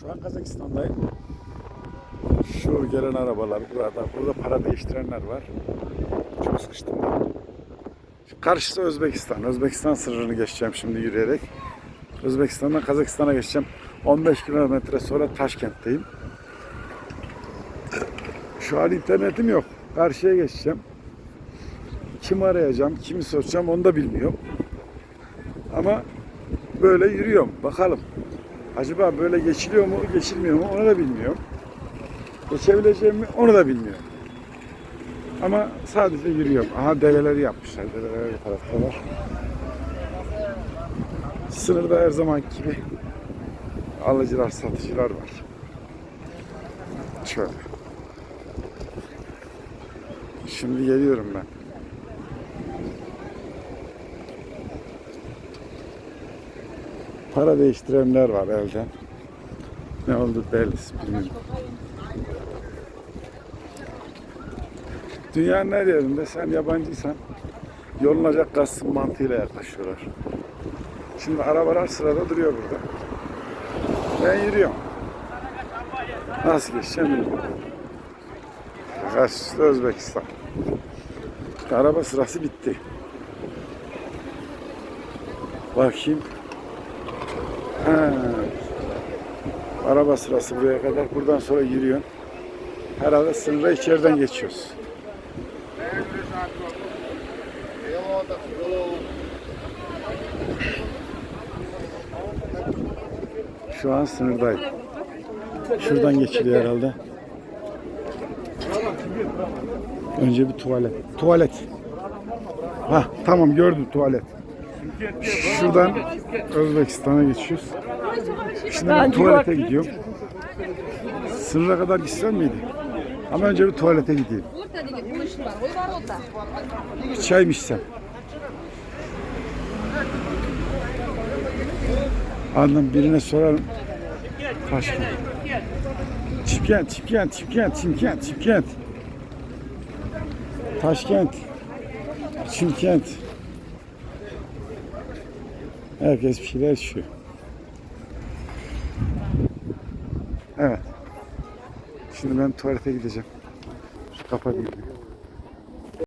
Şu an Kazakistan'dayım. Şu gelen arabalar burada. Burada para değiştirenler var. Çok sıkıştım karşısı Özbekistan. Özbekistan sınırını geçeceğim şimdi yürüyerek. Özbekistan'dan Kazakistan'a geçeceğim. 15 kilometre sonra Taşkent'teyim. Şu an internetim yok. Karşıya geçeceğim. Kim arayacağım, kimi soracağım onu da bilmiyorum. Ama böyle yürüyorum. Bakalım. Acaba böyle geçiliyor mu, geçilmiyor mu onu da bilmiyorum. Geçebileceğim mi onu da bilmiyorum. Ama sadece yürüyorum. Aha develeri yapmışlar. Develer bu tarafta var. Sınırda her zaman gibi alıcılar, satıcılar var. Şöyle. Şimdi geliyorum ben. Para değiştirenler var elden. Ne oldu belli bilmiyorum. Dünyanın her yerinde sen yabancıysan yolunacak gazsın mantığıyla yaklaşıyorlar. Şimdi arabalar sırada duruyor burada. Ben yürüyorum. Nasıl geçeceğim bilmiyorum. Karşısı Özbekistan. Araba sırası bitti. Bakayım. Ha. Araba sırası buraya kadar. Buradan sonra yürüyorsun. Herhalde sınırda içeriden geçiyoruz. Şu an sınırdayım. Şuradan geçiliyor herhalde. Önce bir tuvalet. Tuvalet. Ha tamam gördüm tuvalet. Şuradan Özbekistan'a geçiyoruz. Şimdi ben tuvalete gidiyorum. Sınıra kadar gitsem miydi? Ama önce bir tuvalete gideyim. Bir çay mı içsem? Annem birine sorarım. Başka. Çipkent, Çipkent, Çipkent, Çipkent, Çipkent. Taşkent. Çimkent. Herkes bir şeyler içiyor. Evet. Şimdi ben tuvalete gideceğim. Şu kapatayım.